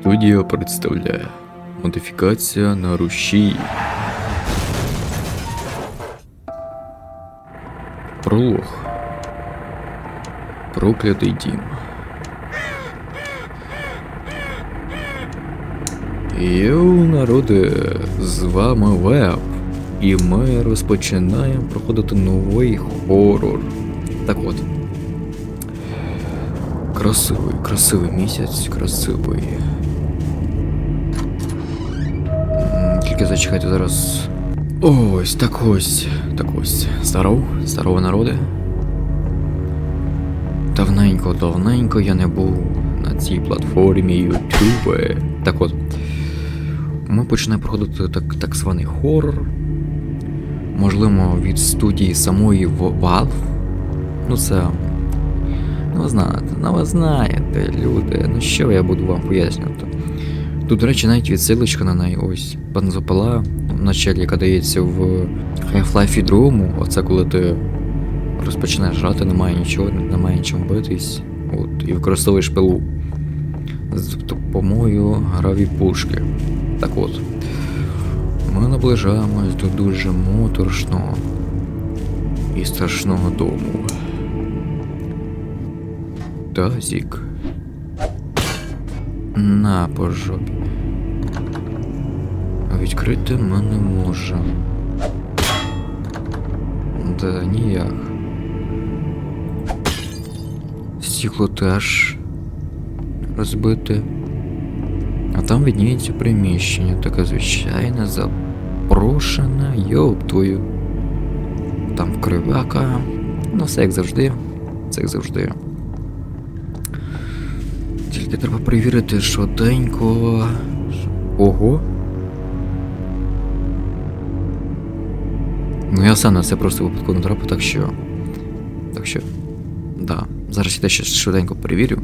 Студія представляє модифікація на рушії. Пролог. Проклятий дім. Йоу, народи, з вами Веб. І ми розпочинаємо проходити новий хорор. Так от. Красивий, красивий місяць, красивий. Тільки зачекайте зараз. Ось, так ось, так ось. Здоров, здорово, народи. Давненько, давненько я не був на цій платформі YouTube. Так от. Ми починаємо проходити так, так званий хорор. Можливо, від студії самої Valve. Ну це. Ну, ви знаєте, ну ви знаєте, люди. Ну що я буду вам пояснювати? Тут, до речі, навіть відсилочка на неї, ось бензопила, вначалі, яка дається в Half-Life 2, оце коли ти розпочинаєш грати, немає нічого, немає нічим битись. От, і використовуєш пилу з допомогою гравій пушки. Так от. Ми наближаємось до дуже моторошного і страшного дому. Тазік. На по жопі. Відкрити ми не можемо. Да ніяк. Стекло теж розбите. А там видніється приміщення, таке звичайне, запрошене, йоп. Там кривака. Ну, все як завжди. Все як завжди. Тільки треба перевірити швиденько. Ого. Ну я сам на це просто випадково натрапив, так що. Так що. Да. Зараз я те ще швиденько перевірю.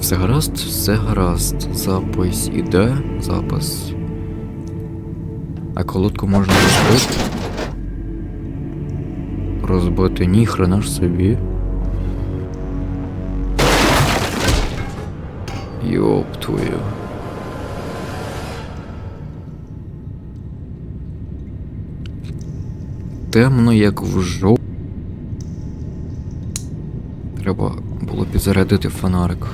Все гаразд, все гаразд. Запис іде, запис. А колодку можна розбити. Розбити ні хрена ж собі. Йоп твою. Темно, як в жо. Треба було підзарядити фонарик.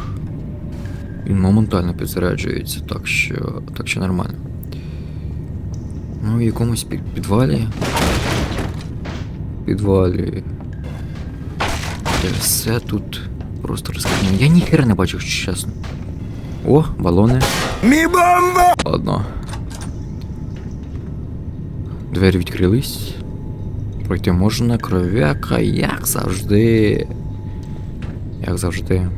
Він моментально підзаряджується, так що. так що нормально. Ну, в якомусь під, підвалі. Підвалі. Де все тут просто розкидано. Я ніхера не якщо чесно. О, балони. Мі бомба! Ладно. Двері відкрились. Пройти можна кров'яка, як завжди. Як завжди.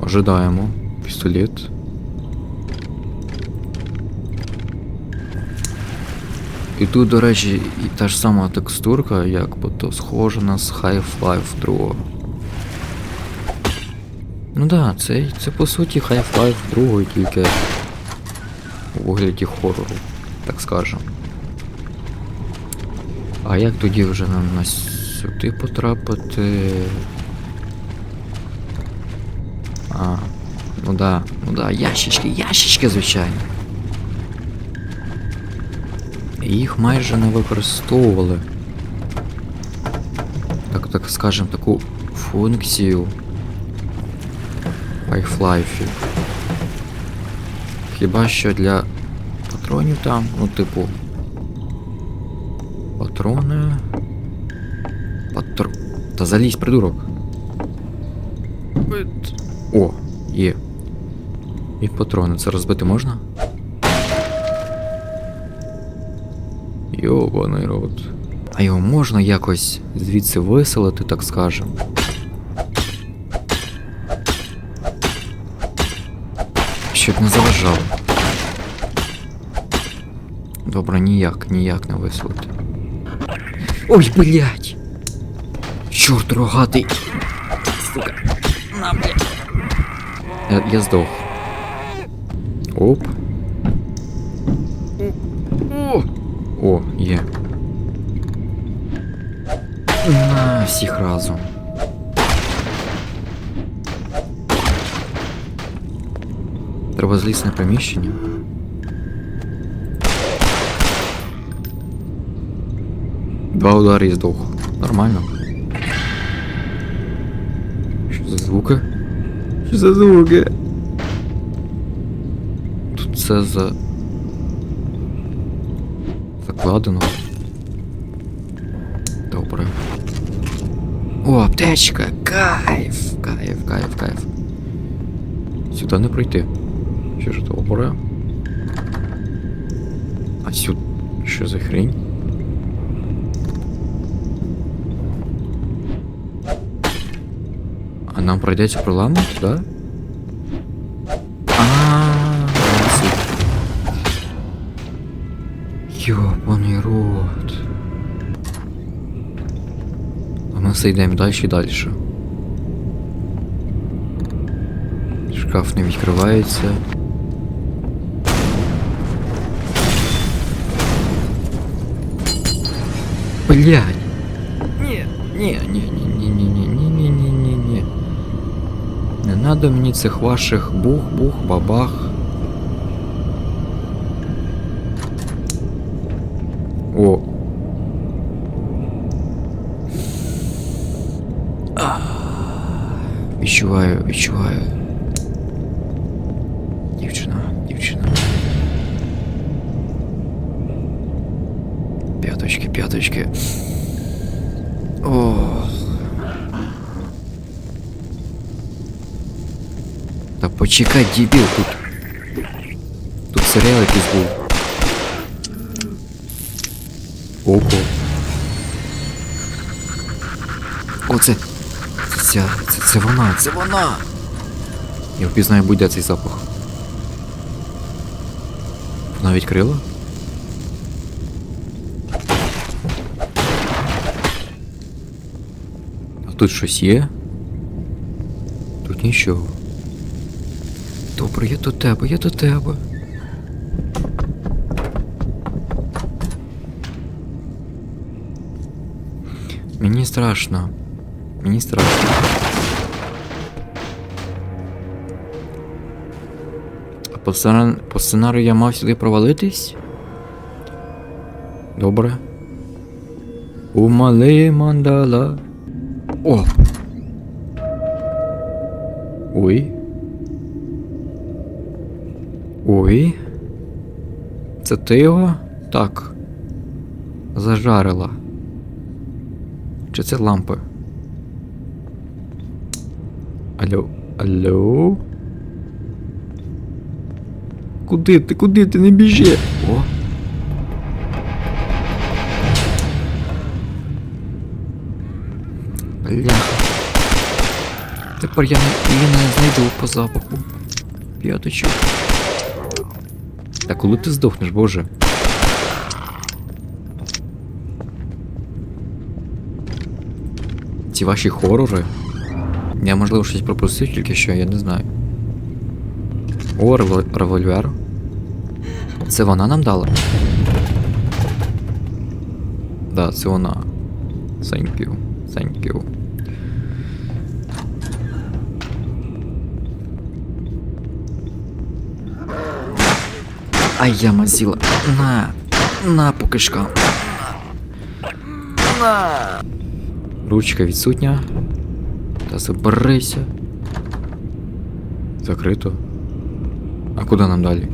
Ожидаємо. Пістолет. І тут, до речі, і та ж сама текстурка, як би то схожа на з Half-Life 2. Ну да, це, це по суті Half-Life 2, тільки у вигляді хорору, так скажем. А як тоді вже нам на сюди потрапити? А, ну да, ну да, ящички, ящички, звичайно. Їх майже не використовували. Так, так скажем, таку функцію в Half-Life. Хіба що для патронів там, ну, типу. Патрони. Патр... Та залізь, придурок. О, є. І патрони. Це розбити можна? Йобаний рот. А його можна якось звідси виселити, так скажем. Щоб не заважало. Добре, ніяк, ніяк не виселити. Ой, блядь! Чорт рогатий! Сука! На, блядь! Я, я здох. Оп. О! О, є. всіх разом. Треба приміщення. Два удари і здох. Нормально. Що за звуки? Що за звуки? Тут це за. Закладено. Добре. О, аптечка! Кайф! Кайф, кайф, кайф. Сюди не пройти. Скільки ж того пора? А за хрень? А нам пройдеться проламу, да? Ёбаный рот. А мы соедаем дальше и дальше. Шкаф не открывается. Блядь. Ні, ні, ні, ні, ні, ні, ні, ні, ні, ні, ні, ні. Не надо мені цих ваших бух-бух, бабах. О. А. Відчуваю, відчуваю. П'яточки, п'яточки. О. Та почекай, дебіл, тут. Тут серіал якийсь був. Ого. О, це. Це, це, це вона, це вона. Я впізнаю будь-де цей запах. Вона відкрила? Тут щось є? Тут нічого. Добре, я до тебе, я до тебе. Мені страшно. Мені страшно. А по, сцена- по сценарію я мав сюди провалитись? Добре. Умали мандала. О! Ой. Ой. Це ти його? Так. Зажарила. Чи це лампи? Алло? Алло? Куди ти? Куди ти не біжи? О! Бля. Тепер я не, її не знайду по запаху. П'яточок. Та коли ти здохнеш, боже? Ці ваші хорори. Я можливо щось пропустив тільки що, я не знаю. О, револ- револьвер. Це вона нам дала? Да, це вона. Thank you. Thank you. Ай, я мазіла. На. На по. На. Ручка відсутня. Та заберися. Закрито. А куди нам далі?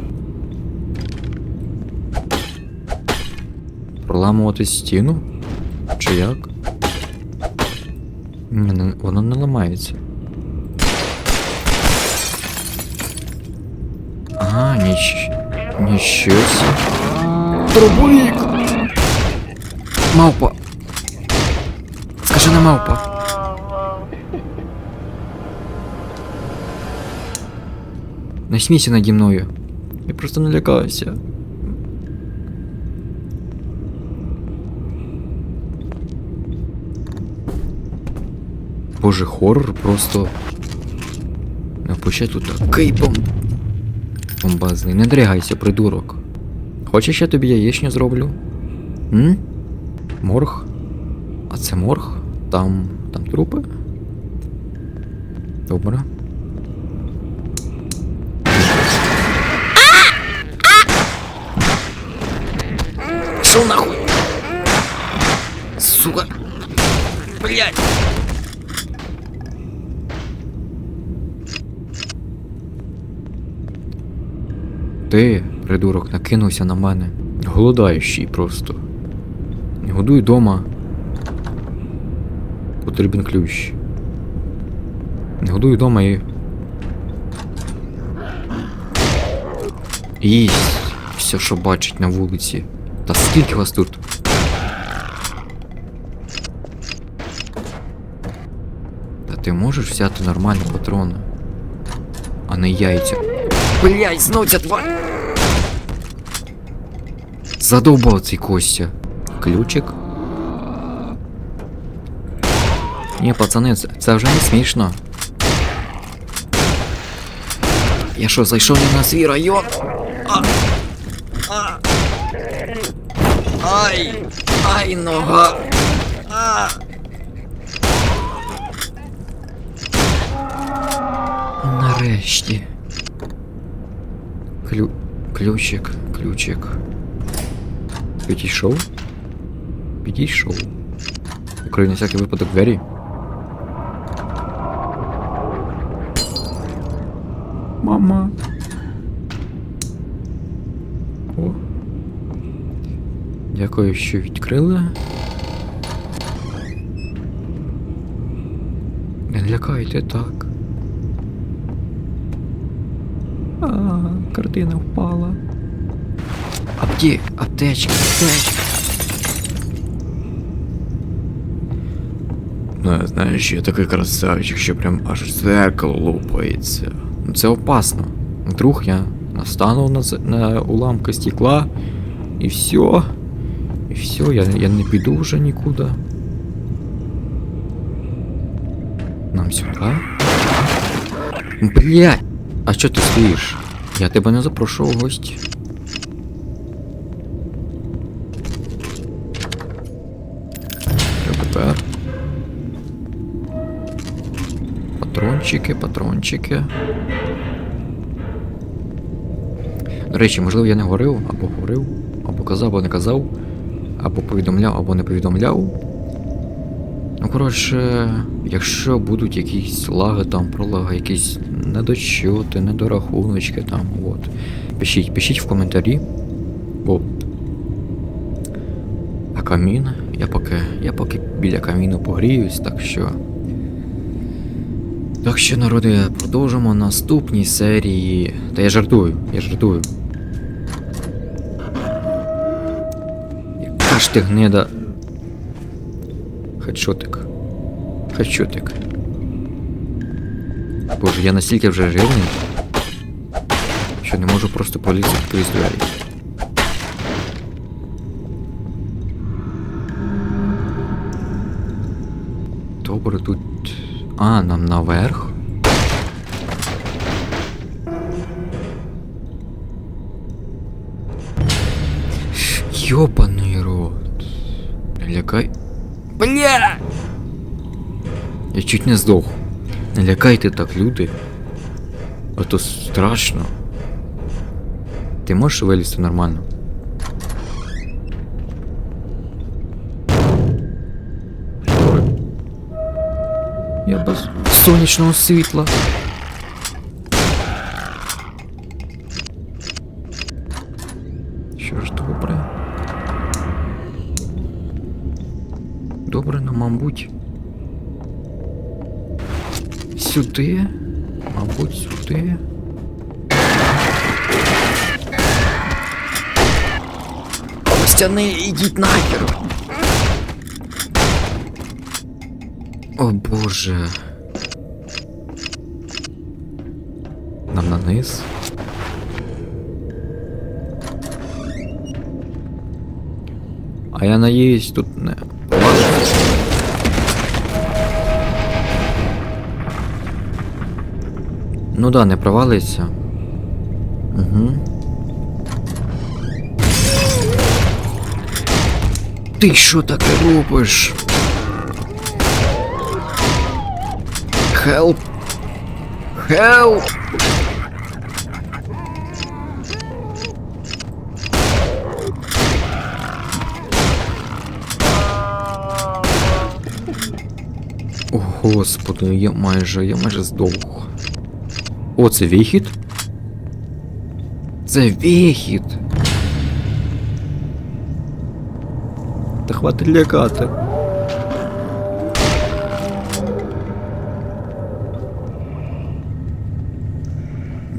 Проламувати стіну? Чи як? Не, воно не ламається. А, ніч... Нічого себе. Дробовик! Мавпа! Скажи на мавпа. Не смійся наді мною. Я просто налякався. Боже, хоррор просто. Напущай тут такий бом... Бомбазний. Не дрягайся, придурок. Хочеш, я тобі яєчню зроблю? М? Морг? А це морг? там. там трупи. Добре. Шо нахуй? Сука. Блять. Ти, придурок, накинувся на мене. Голодаючий просто. Годуй дома. Потрібен ключ. Годуй дома і. Їсть все, що бачить на вулиці. Та скільки вас тут? Та ти можеш взяти нормальні патрони, а не яйця. Блять, знов ця тварь! Задовбав цей Костя. Ключик. Ні, пацани, це, вже не смішно. Я що, зайшов не на свій район? А! А! Ай! Ай, нога! А! Нарешті. Клю... Ключик, ключик. Підійшов? Підійшов. Укрив на всякий випадок двері. Мама. О. Дякую, що відкрили. Не лякайте так. А, картина впала. Апте... Аптечка, аптечка. Ну, знаєш, я такий красавчик, що прям аж зеркало лупається. Ну це опасно. Вдруг я настану на, на уламки стекла, і все. І все, я, я не піду вже нікуди. Нам сюди. Блять! А що ти стоїш? Я тебе не запрошував в гості. Патрончики, патрончики. До речі, можливо, я не говорив, або говорив, або казав, або не казав, або повідомляв, або не повідомляв. Ну, коротше, якщо будуть якісь лаги там, пролаги, якісь недочоти, недорахуночки там, от. Пишіть, пишіть в коментарі. Бо. А камін, я поки, я поки біля каміну погріюсь, так що. Так що, народи, продовжимо наступні серії. Та я жартую, я жартую. Яка ж ти гнида. Хедшотик. Хедшотик. Боже, я настільки вже жирний, що не можу просто полізти крізь двері. Добре, тут. А, нам наверх. Ёбаный рот. Лякай. Бля! Я чуть не здох. Не лякайте так, люди. А то страшно. Ти можеш вилізти нормально? Я без сонячного світла. Що ж добре? Добре, ну, мабуть. Сюди? Мабуть, сюди. Костяни, ідіть нахер. О боже. Нам на низ. А я надіюсь, тут не. Ну да, не провалиться. Угу. Ти що таке робиш? Help! Help! О, господи, я майже, я майже здох. О, це вихід? Це вихід! Та хватить лякати.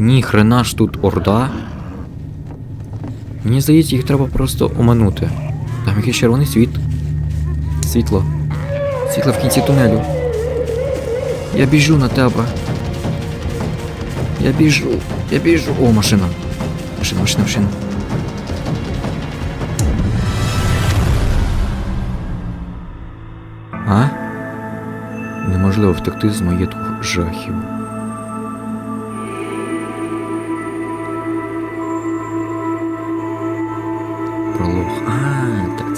Ні, хрена ж тут орда. Мені здається, їх треба просто оминути. Там якийсь червоний світ. Світло. Світло в кінці тунелю. Я біжу на тебе. Я біжу. Я біжу. О, машина. Машина, машина, машина. А? Неможливо втекти з маєтку жахів.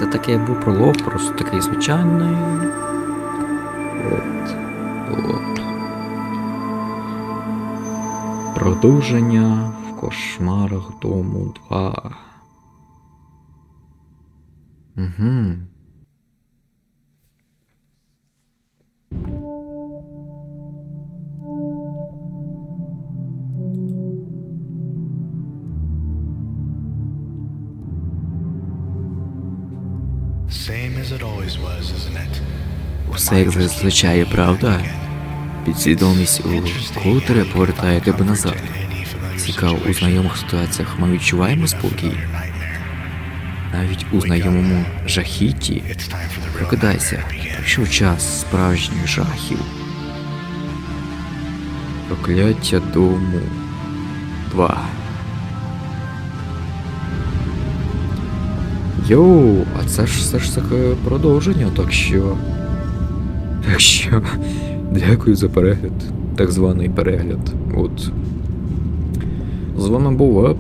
А, так це таке був пролог, просто такий звичайний. От. От. Продовження в кошмарах дому 2. Угу. Все як зазвичай, правда? Підсвідомість у котре повертає тебе назад. Цікаво, у знайомих ситуаціях ми відчуваємо спокій. Навіть у знайомому жахітті. Прокидайся, прийшов час справжніх жахів. Прокляття дому 2. Йоу, а це ж все ж таке продовження, так що. Так що. Дякую за перегляд. Так званий перегляд. От. З вами був Веб.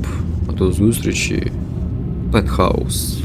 А до зустрічі. Пентхаус.